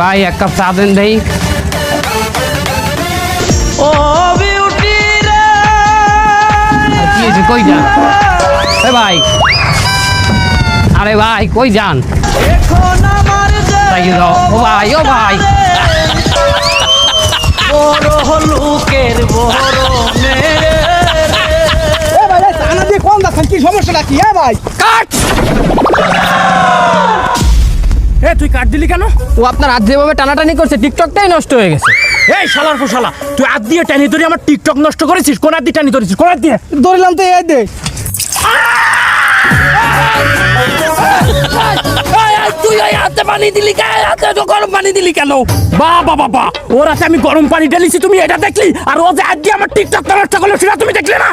ভাই এক কাপ চা দেন দেই। ও বিউটি রে। কি হয়েছে? কই যান? এ ভাই। আরে ভাই কই যান? এখন আমার ও ভাই ও ভাই। বড় লোকের বড় মেরে। ভাই এই দিয়ে কোন যাচ্ছেন কি সমস্যাটা কি? হ্যাঁ ভাই। কাট! তুই কাট দিলি কেন? ও আপনার হাত যেভাবে টানাটানি করছে টিকটকটাই নষ্ট হয়ে গেছে। এই শালার ফোশালা তুই হাত দিয়ে টানি ধরে আমার টিকটক নষ্ট করেছিস? কোন হাত দিয়ে টানি ধরেছিস? কোন হাত দিয়ে? ধরলাম তো এই দে তুই ওই হাতে পানি দিলি কেন হাতে তো গরম পানি দিলি কেন? বা বাবা বা ওর হাতে আমি গরম পানি ঢেলেছি তুমি এটা দেখলি? আর ও যে দিয়ে আমার টিকটক নষ্ট করল সেটা তুমি দেখলে না?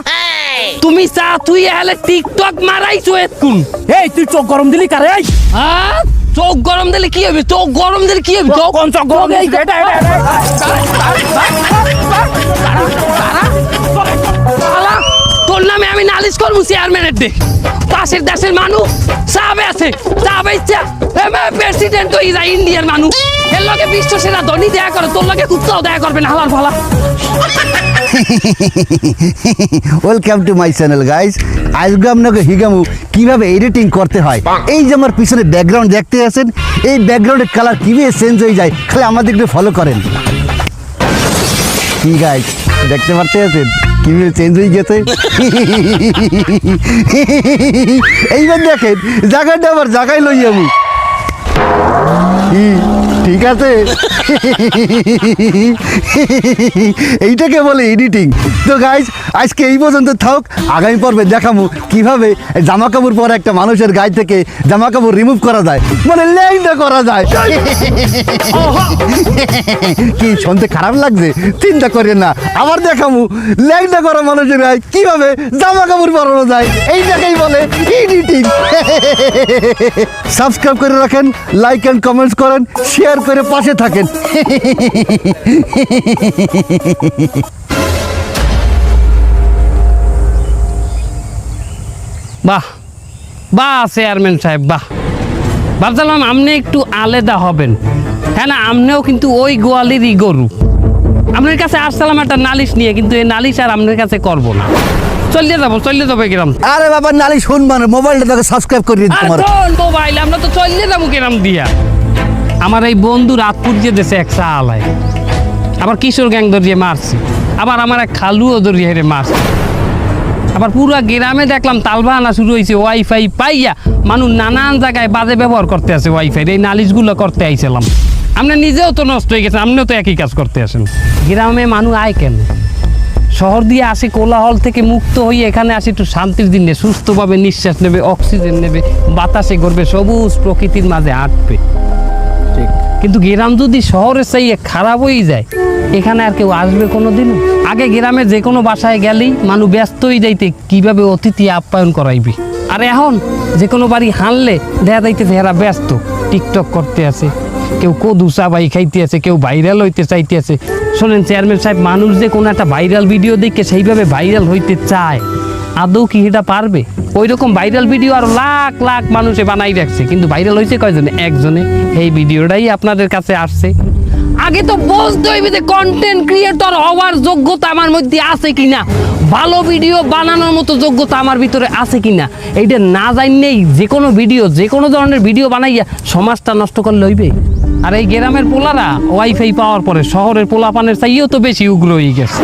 তুমি চা তুই হলে টিকটক মারাইছো এতক্ষণ এই তুই চোখ গরম দিলি কারে? এই। হ্যাঁ? চোখ গরম দিলে কি হবে? চোখ গরম দিলে কি হবে? চোখ কোন চোখ গরম এটা এটা এটা তোর নামে আমি নালিশ করব চেয়ারম্যানের দে। পাশের দেশের মানুষ চাবে আছে। চাবে ইচ্ছা প্রেসিডেন্ট তো ইরা ইন্ডিয়ার মানুষ এর লগে বিশ্ব সেরা ধনী দেয়া করে তোর লগে কুত্তাও দেয়া করবে না হালার ফালা welcome to my channel guys আজকে আপনাকে হিগামু কীভাবে এডিটিং করতে হয়। এই যে আমার পিছনে ব্যাকগ্রাউন্ড দেখতে আছেন, এই ব্যাকগ্রাউন্ডের কালার কীভাবে চেঞ্জ হয়ে যায়, খালি আমাদের একটু ফলো করেন। কি গাইস দেখতে পারতে আছেন? কীভাবে চেঞ্জ হয়ে গেছে? এইবার দেখেন, জায়গাটা আবার জায়গায় লই আমি? ঠিক আছে? এইটাকে বলে এডিটিং তো গাইজ আজকে এই পর্যন্ত থাক, আগামী পর্বে দেখাবো কীভাবে জামা কাপড় পরে একটা মানুষের গায়ে থেকে জামা কাপড় রিমুভ করা যায় মানে ল্যাংটা করা যায়। কি শুনতে খারাপ লাগছে? চিন্তা করেন না, আবার দেখাবো ল্যাংটা করা মানুষের গায়ে কীভাবে জামা কাপড় পরানো যায়, এইটাকেই বলে এডিটিং সাবস্ক্রাইব করে রাখেন লাইক অ্যান্ড কমেন্টস করেন শেয়ার করে পাশে থাকেন। বাহ বাহ চেয়ারম্যান সাহেব বাহ। ভাবছিলাম আপনি একটু আলাদা হবেন। হ্যাঁ না আপনিও কিন্তু ওই গোয়ালিরই গরু। আপনার কাছে আসছিলাম একটা নালিশ নিয়ে কিন্তু এই নালিশ আর আপনার কাছে করব না। চলিয়ে যাব চলিয়ে যাব কিরম। আরে বাবা নালিশ শুনবা না মোবাইলটা তোকে সাবস্ক্রাইব করে দিন তোমার। মোবাইল আমরা তো চলিয়ে যাব কিরম দিয়া। আমার এই বন্ধু রাত পুজিয়ে দেশে এক চা আলায় আবার কিশোর গ্যাং ধরিয়ে মারছে। আবার আমার এক খালুও ধরিয়ে হেরে মারছে। আবার পুরো গ্রামে দেখলাম তালবাহানা শুরু হয়েছে ওয়াইফাই পাইয়া মানুষ নানান জায়গায় বাজে ব্যবহার করতে আছে ওয়াইফাই এই নালিশগুলো করতে আইছিলাম। আপনি নিজেও তো নষ্ট হয়ে গেছেন আপনিও তো একই কাজ করতে আসেন। গ্রামে মানুষ আয় কেন? শহর দিয়ে আসে কোলাহল থেকে মুক্ত হয়ে এখানে আসে একটু শান্তির দিন দিনে সুস্থভাবে নিঃশ্বাস নেবে, অক্সিজেন নেবে, বাতাসে করবে সবুজ প্রকৃতির মাঝে আটবে কিন্তু গ্রাম যদি শহরের চাই খারাপ হয়ে যায়, এখানে আর কেউ আসবে কোনো দিন আগে গ্রামে যে কোনো বাসায় গেলেই মানুষ ব্যস্ত হয়ে যাইতে কীভাবে অতিথি আপ্যায়ন করাইবি? আর এখন যে কোনো বাড়ি হানলে দেখা যাইতেছে এরা ব্যস্ত। টিকটক করতে আছে, কেউ কদু চাবাই খাইতে আছে, কেউ ভাইরাল হইতে চাইতে আছে। শোনেন, চেয়ারম্যান সাহেব, মানুষ যে কোনো একটা ভাইরাল ভিডিও দেখে সেইভাবে ভাইরাল হইতে চায়। আদৌ কি এটা পারবে? ওই রকম ভাইরাল ভিডিও আর লাখ লাখ মানুষে বানাই রাখছে। কিন্তু ভাইরাল হয়েছে কয়জনে? একজনে। এই ভিডিওটাই আপনাদের কাছে আসছে। আগে তো বুঝতে হইবে যে কন্টেন্ট ক্রিয়েটর হওয়ার যোগ্যতা আমার মধ্যে আছে কিনা? ভালো ভিডিও বানানোর মতো যোগ্যতা আমার ভিতরে আছে কিনা? এইটা না জানলেই যে কোনো ভিডিও যে কোনো ধরনের ভিডিও বানাইয়া সমাজটা নষ্ট করলে হইবে? আর এই গ্রামের পোলারা ওয়াইফাই পাওয়ার পরে শহরের পোলাপানের চাইয়েও তো বেশি উগ্র হয়ে গেছে।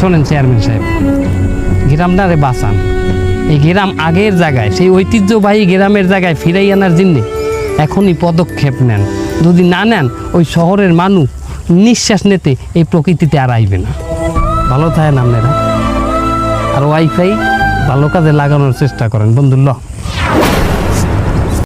শোনেন চেয়ারম্যান সাহেব। গ্রামটারে বাঁচান। এই গ্রাম আগের জায়গায়, সেই ঐতিহ্যবাহী গ্রামের জায়গায় ফিরাই আনার জন্য এখনই পদক্ষেপ নেন। যদি না নেন, ওই শহরের মানুষ নিঃশ্বাস নিতে এই প্রকৃতিতে আর আইবে না। ভালো থাকেন আপনারা। আর ওয়াইফাই ভালো কাজে লাগানোর চেষ্টা করেন। বন্ধুল্লাহ